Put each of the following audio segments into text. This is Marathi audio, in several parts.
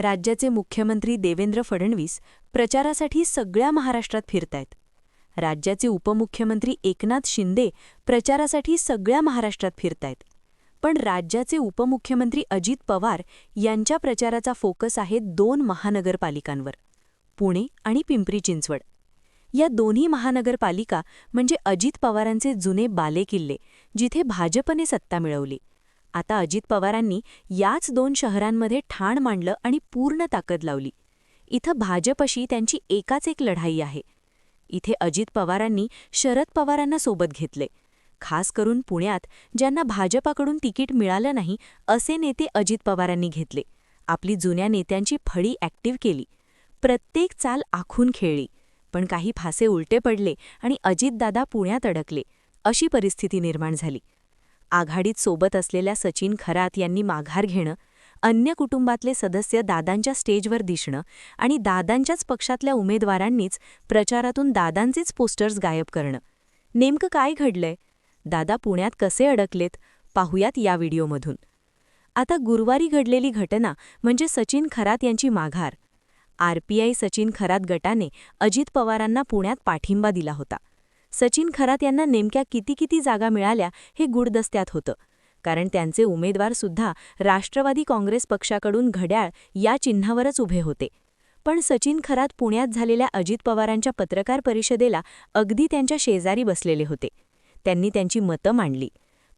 राज्याचे मुख्यमंत्री देवेंद्र फडणवीस प्रचारासाठी सगळ्या महाराष्ट्रात फिरतायत. राज्याचे उपमुख्यमंत्री एकनाथ शिंदे प्रचारासाठी सगळ्या महाराष्ट्रात फिरतायत. पण राज्याचे उपमुख्यमंत्री अजित पवार यांच्या प्रचाराचा फोकस आहे दोन महानगरपालिकांवर पुणे आणि पिंपरी चिंचवड. या दोन्ही महानगरपालिका म्हणजे अजित पवारांचे जुने बालेकिल्ले जिथे भाजपने सत्ता मिळवली. आता अजित पवारांनी याच दोन शहरांमध्ये ठाण मांडलं आणि पूर्ण ताकद लावली. इथं भाजपशी त्यांची एकाच एक लढाई आहे. इथे अजित पवारांनी शरद पवारांना सोबत घेतले. खास करून पुण्यात ज्यांना भाजपाकडून तिकीट मिळालं नाही असे नेते अजित पवारांनी घेतले. आपली जुन्या नेत्यांची फळी ॲक्टिव्ह केली. प्रत्येक चाल आखून खेळली. पण काही फासे उलटे पडले आणि अजितदादा पुण्यात अडकले. अशी परिस्थिती निर्माण झाली. आघाडीत सोबत असलेल्या सचिन खरात यांनी माघार घेणं अन्य कुटुंबातले सदस्य दादांच्या स्टेजवर दिसणं आणि दादांच्याच पक्षातल्या उमेदवारांनीच प्रचारातून दादांचेच पोस्टर्स गायब करणं. नेमकं काय घडलंय? दादा पुण्यात कसे अडकलेत? पाहुयात या व्हिडिओमधून. आता गुरुवारी घडलेली घटना म्हणजे सचिन खरात यांची माघार. आरपीआय सचिन खरात गटाने अजित पवारांना पुण्यात पाठिंबा दिला होता. सचिन खरात यांना नेमक्या किती किती जागा मिळाल्या हे गुडदस्त्यात होतं. कारण त्यांचे उमेदवारसुद्धा राष्ट्रवादी काँग्रेस पक्षाकडून घड्याळ या चिन्हावरच उभे होते. पण सचिन खरात पुण्यात झालेल्या अजित पवारांच्या पत्रकार परिषदेला अगदी त्यांच्या शेजारी बसलेले होते. त्यांनी त्यांची मतं मांडली.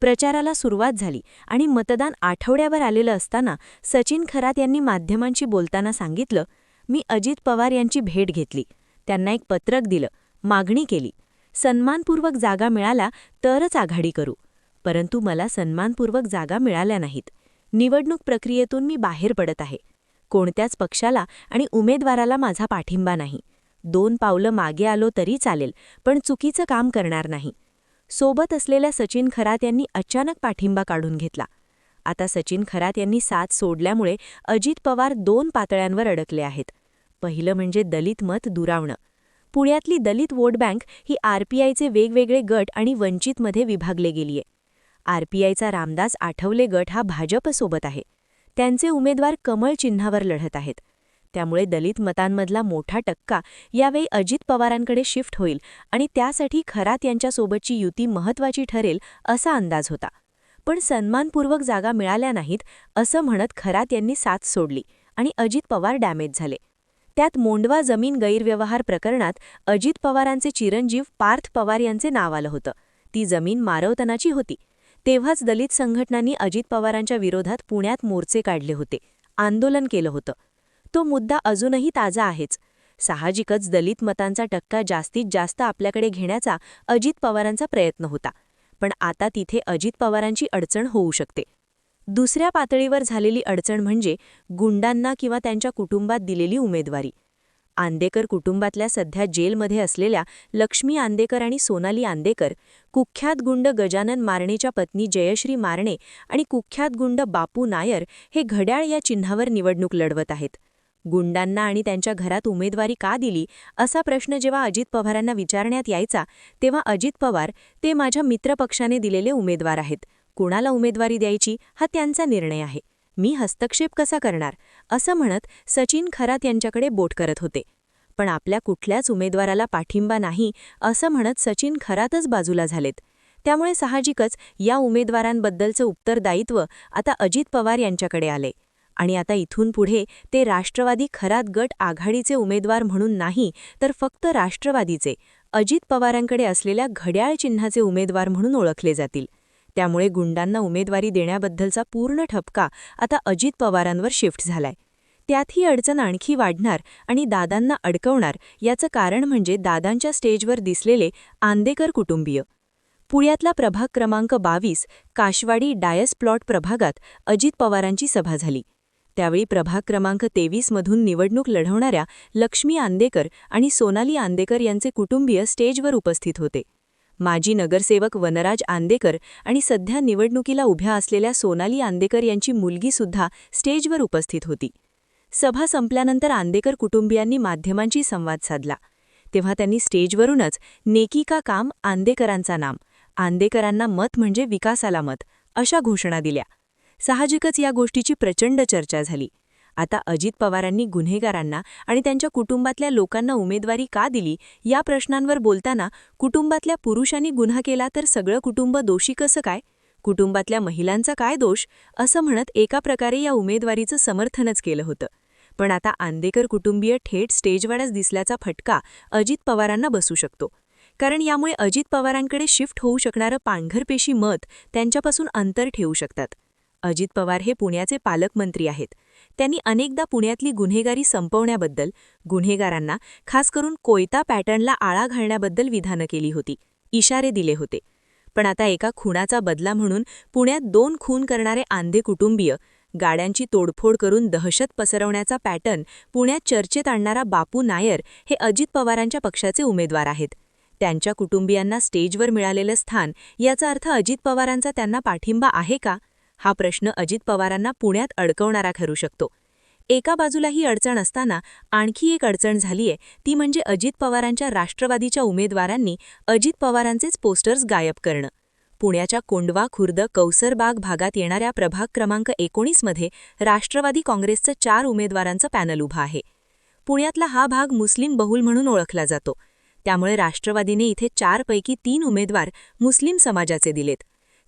प्रचाराला सुरुवात झाली आणि मतदान आठवड्यावर आलेलं असताना सचिन खरात यांनी माध्यमांशी बोलताना सांगितलं मी अजित पवार यांची भेट घेतली. त्यांना एक पत्रक दिलं. मागणी केली. सन्मानपूर्वक जागा मिळाला तरच आघाडी करू. परंतु मला सन्मानपूर्वक जागा मिळाल्या नाहीत. निवडणूक प्रक्रियेतून मी बाहेर पडत आहे. कोणत्याच पक्षाला आणि उमेदवाराला माझा पाठिंबा नाही. दोन पावलं मागे आलो तरी चालेल पण चुकीचं काम करणार नाही. सोबत असलेल्या सचिन खरात यांनी अचानक पाठिंबा काढून घेतला. आता सचिन खरात यांनी साथ सोडल्यामुळे अजित पवार दोन पातळ्यांवर अडकले आहेत. पहिलं म्हणजे दलित मत दुरावणं. पुण्यातली दलित वोट बँक ही आरपीआयचे वेगवेगळे गट आणि वंचितमध्ये विभागले गेलीये. आरपीआयचा रामदास आठवले गट हा भाजपसोबत आहे. त्यांचे उमेदवार कमळ चिन्हावर लढत आहेत. त्यामुळे दलित मतांमधला मोठा टक्का यावेळी अजित पवारांकडे शिफ्ट होईल आणि त्यासाठी खरात यांच्यासोबतची युती महत्वाची ठरेल असा अंदाज होता. पण सन्मानपूर्वक जागा मिळाल्या नाहीत असं म्हणत खरात यांनी साथ सोडली आणि अजित पवार डॅमेज झाले. त्यात मोंडवा जमीन गैरव्यवहार प्रकरणात अजित पवारांचे चिरंजीव पार्थ पवार यांचे नाव आलं होतं. ती जमीन मारवतनाची होती. तेव्हाच दलित संघटनांनी अजित पवारांच्या विरोधात पुण्यात मोर्चे काढले होते. आंदोलन केलं होतं. तो मुद्दा अजूनही ताजा आहेच. साहजिकच दलित मतांचा टक्का जास्तीत जास्त आपल्याकडे घेण्याचा अजित पवारांचा प्रयत्न होता. पण आता तिथे अजित पवारांची अडचण होऊ शकते. दुसऱ्या पातळीवर झालेली अडचण म्हणजे गुंडांना किंवा त्यांच्या कुटुंबात दिलेली उमेदवारी. आंदेकर कुटुंबातल्या सध्या जेलमध्ये असलेल्या लक्ष्मी आंदेकर आणि सोनाली आंदेकर कुख्यात गुंड गजानन मारणेच्या पत्नी जयश्री मारणे आणि कुख्यात गुंड बापू नायर हे घड्याळ या चिन्हावर निवडणूक लढवत आहेत. गुंडांना आणि त्यांच्या घरात उमेदवारी का दिली असा प्रश्न जेव्हा अजित पवारांना विचारण्यात यायचा तेव्हा अजित पवार ते माझ्या मित्रपक्षाने दिलेले उमेदवार आहेत. कुणाला उमेदवारी द्यायची हा त्यांचा निर्णय आहे. मी हस्तक्षेप कसा करणार? असं म्हणत सचिन खरात यांच्याकडे बोट करत होते. पण आपल्या कुठल्याच उमेदवाराला पाठिंबा नाही असं म्हणत सचिन खरातच बाजूला झालेत. त्यामुळे साहजिकच या उमेदवारांबद्दलचं उत्तरदायित्व आता अजित पवार यांच्याकडे आले. आणि आता इथून पुढे ते राष्ट्रवादी खरात गट आघाडीचे उमेदवार म्हणून नाही तर फक्त राष्ट्रवादीचे अजित पवारांकडे असलेल्या घड्याळ चिन्हाचे उमेदवार म्हणून ओळखले जातील. त्यामुळे गुंडांना उमेदवारी देण्याबद्दलचा पूर्ण ठपका आता अजित पवारांवर शिफ्ट झालाय. त्यात ही अडचण आणखी वाढणार आणि दादांना अडकवणार याचं कारण म्हणजे दादांच्या स्टेजवर दिसलेले आंदेकर कुटुंबीय. पुण्यातला प्रभाग क्रमांक बावीस काशवाडी डायस प्लॉट प्रभागात अजित पवारांची सभा झाली. त्यावेळी प्रभाग क्रमांक तेवीसमधून निवडणूक लढवणाऱ्या लक्ष्मी आंदेकर आणि सोनाली आंदेकर यांचे कुटुंबीय स्टेजवर उपस्थित होते. माजी नगरसेवक वनराज आंदेकर आणि सध्या निवडणुकीला उभ्या असलेल्या सोनाली आंदेकर यांची मुलगीसुद्धा स्टेजवर उपस्थित होती. सभा संपल्यानंतर आंदेकर कुटुंबियांनी माध्यमांशी संवाद साधला. तेव्हा त्यांनी स्टेजवरूनच नेकी का काम आंदेकरांचा नाम आंदेकरांना मत म्हणजे विकासाला मत अशा घोषणा दिल्या. साहजिकच या गोष्टीची प्रचंड चर्चा झाली. आता अजित पवारांनी गुन्हेगारांना आणि त्यांच्या कुटुंबातल्या लोकांना उमेदवारी का दिली या प्रश्नांवर बोलताना कुटुंबातल्या पुरुषांनी गुन्हा केला तर सगळं कुटुंब दोषी कसं काय? कुटुंबातल्या महिलांचा काय दोष? असं म्हणत एका प्रकारे या उमेदवारीचं समर्थनच केलं होतं. पण आता आंदेकर कुटुंबीय थेट स्टेजवरच दिसल्याचा फटका अजित पवारांना बसू शकतो. कारण यामुळे अजित पवारांकडे शिफ्ट होऊ शकणारं पांघरपेशी मत त्यांच्यापासून अंतर ठेवू शकतात. अजित पवार हे पुण्याचे पालकमंत्री आहेत. त्यांनी अनेकदा पुण्यातली गुन्हेगारी संपवण्याबद्दल गुन्हेगारांना खास करून कोयता पॅटर्नला आळा घालण्याबद्दल विधानं केली होती इशारे दिले होते. पण आता एका खुणाचा बदला म्हणून पुण्यात दोन खून करणारे आंधे कुटुंबीय गाड्यांची तोडफोड करून दहशत पसरवण्याचा पॅटर्न पुण्यात चर्चेत आणणारा बापू नायर हे अजित पवारांच्या पक्षाचे उमेदवार आहेत. त्यांच्या कुटुंबियांना स्टेजवर मिळालेलं स्थान याचा अर्थ अजित पवारांचा त्यांना पाठिंबा आहे का? हा प्रश्न अजित पवारांना पुण्यात अडकवणारा ठरू शकतो. एका बाजूला ही अडचण असताना आणखी एक अडचण झालीय ती म्हणजे अजित पवारांच्या राष्ट्रवादीच्या उमेदवारांनी अजित पवारांचेच पोस्टर्स गायब करणं. पुण्याच्या कोंडवा खुर्द कौसरबाग भागात येणाऱ्या प्रभाग क्रमांक एकोणीसमध्ये राष्ट्रवादी काँग्रेसचं चार उमेदवारांचं पॅनल उभं आहे. पुण्यातला हा भाग मुस्लिम बहुल म्हणून ओळखला जातो. त्यामुळे राष्ट्रवादीने इथे चारपैकी तीन उमेदवार मुस्लिम समाजाचे दिलेत.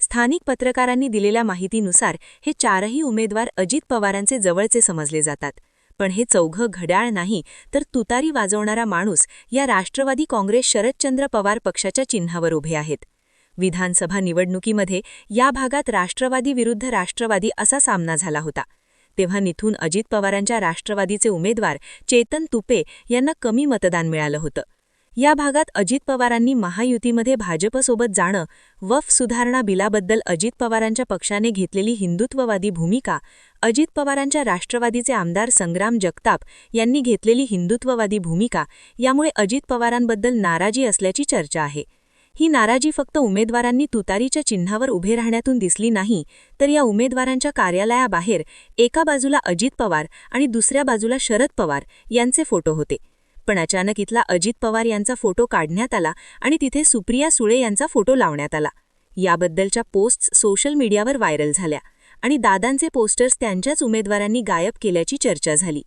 स्थानिक पत्रकारांनी दिलेल्या माहितीनुसार हे चारही उमेदवार अजित पवारांचे जवळचे समजले जातात. पण हे चौघं घड्याळ नाही तर तुतारी वाजवणारा माणूस या राष्ट्रवादी काँग्रेस शरदचंद्र पवार पक्षाच्या चिन्हावर उभे आहेत. विधानसभा निवडणुकीमध्ये या भागात राष्ट्रवादी विरुद्ध राष्ट्रवादी असा सामना झाला होता. तेव्हा निथून अजित पवारांच्या राष्ट्रवादीचे उमेदवार चेतन तुपे यांना कमी मतदान मिळालं होतं. या भागात अजित पवारांनी महायुतीमध्ये भाजपसोबत जाणं वफ सुधारणा बिलाबद्दल अजित पवारांच्या पक्षाने घेतलेली हिंदुत्ववादी भूमिका अजित पवारांच्या राष्ट्रवादीचे आमदार संग्राम जगताप यांनी घेतलेली हिंदुत्ववादी भूमिका यामुळे अजित पवारांबद्दल नाराजी असल्याची चर्चा आहे. ही नाराजी फक्त उमेदवारांनी तुतारीच्या चिन्हावर उभे राहण्यातून दिसली नाही तर या उमेदवारांच्या कार्यालयाबाहेर एका बाजूला अजित पवार आणि दुसऱ्या बाजूला शरद पवार यांचे फोटो होते. पण अचानक इथला अजित पवार यांचा फोटो काढण्यात आला आणि तिथे सुप्रिया सुळे यांचा फोटो लावण्यात आला. याबद्दलच्या पोस्ट्स सोशल मीडियावर व्हायरल झाल्या आणि दादांचे पोस्टर्स त्यांच्याच उमेदवारांनी गायब केल्याची चर्चा झाली.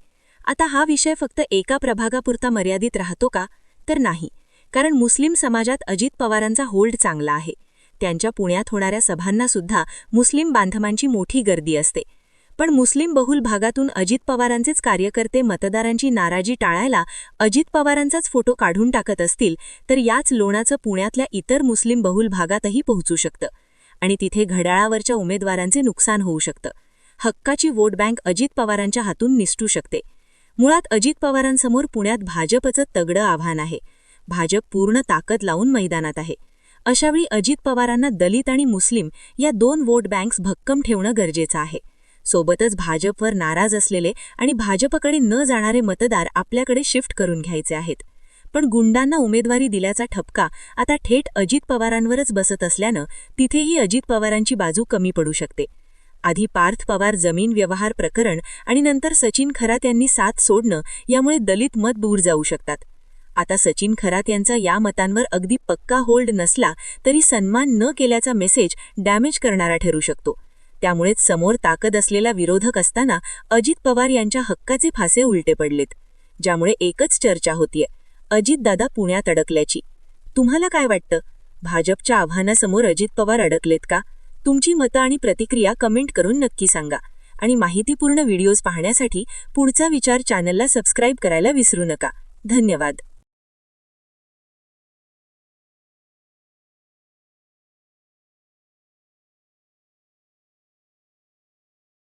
आता हा विषय फक्त एका प्रभागापुरता मर्यादित राहतो का? तर नाही. कारण मुस्लिम समाजात अजित पवारांचा होल्ड चांगला आहे. त्यांच्या पुण्यात होणाऱ्या सभांना सुद्धा मुस्लिम बांधवांची मोठी गर्दी असते. पण मुस्लिम बहुल भागातून अजित पवारांचेच कार्यकर्ते मतदारांची नाराजी टाळायला अजित पवारांचाच फोटो काढून टाकत असतील तर याच लोणाचं पुण्यातल्या इतर मुस्लिम बहुल भागातही पोहोचू शकतं. आणि तिथे घड्याळावरच्या उमेदवारांचे नुकसान होऊ शकतं. हक्काची वोट बँक अजित पवारांच्या हातून निसटू शकते. मुळात अजित पवारांसमोर पुण्यात भाजपचं तगडं आव्हान आहे. भाजप पूर्ण ताकद लावून मैदानात आहे. अशावेळी अजित पवारांना दलित आणि मुस्लिम या दोन वोट बँक्स भक्कम ठेवणं गरजेचं आहे. सोबतच भाजपवर नाराज असलेले आणि भाजपकडे न जाणारे मतदार आपल्याकडे शिफ्ट करून घ्यायचे आहेत. पण गुंडांना उमेदवारी दिल्याचा ठपका आता थेट अजित पवारांवरच बसत असल्यानं तिथेही अजित पवारांची बाजू कमी पडू शकते. आधी पार्थ पवार जमीन व्यवहार प्रकरण आणि नंतर सचिन खरात यांनी साथ सोडणं यामुळे दलित मत दूर जाऊ शकतात. आता सचिन खरात यांचा या मतांवर अगदी पक्का होल्ड नसला तरी सन्मान न केल्याचा मेसेज डॅमेज करणारा ठरू शकतो. त्यामुळेच समोर ताकद असलेला विरोधक असताना अजित पवार यांच्या हक्काचे फासे उलटे पडलेत ज्यामुळे एकच चर्चा होतीये अजितदादा पुण्यात अडकल्याची. तुम्हाला काय वाटतं? भाजपच्या आव्हानासमोर अजित पवार अडकलेत का? तुमची मतं आणि प्रतिक्रिया कमेंट करून नक्की सांगा. आणि माहितीपूर्ण व्हिडिओज पाहण्यासाठी पुढचा विचार चॅनलला सबस्क्राईब करायला विसरू नका. धन्यवाद.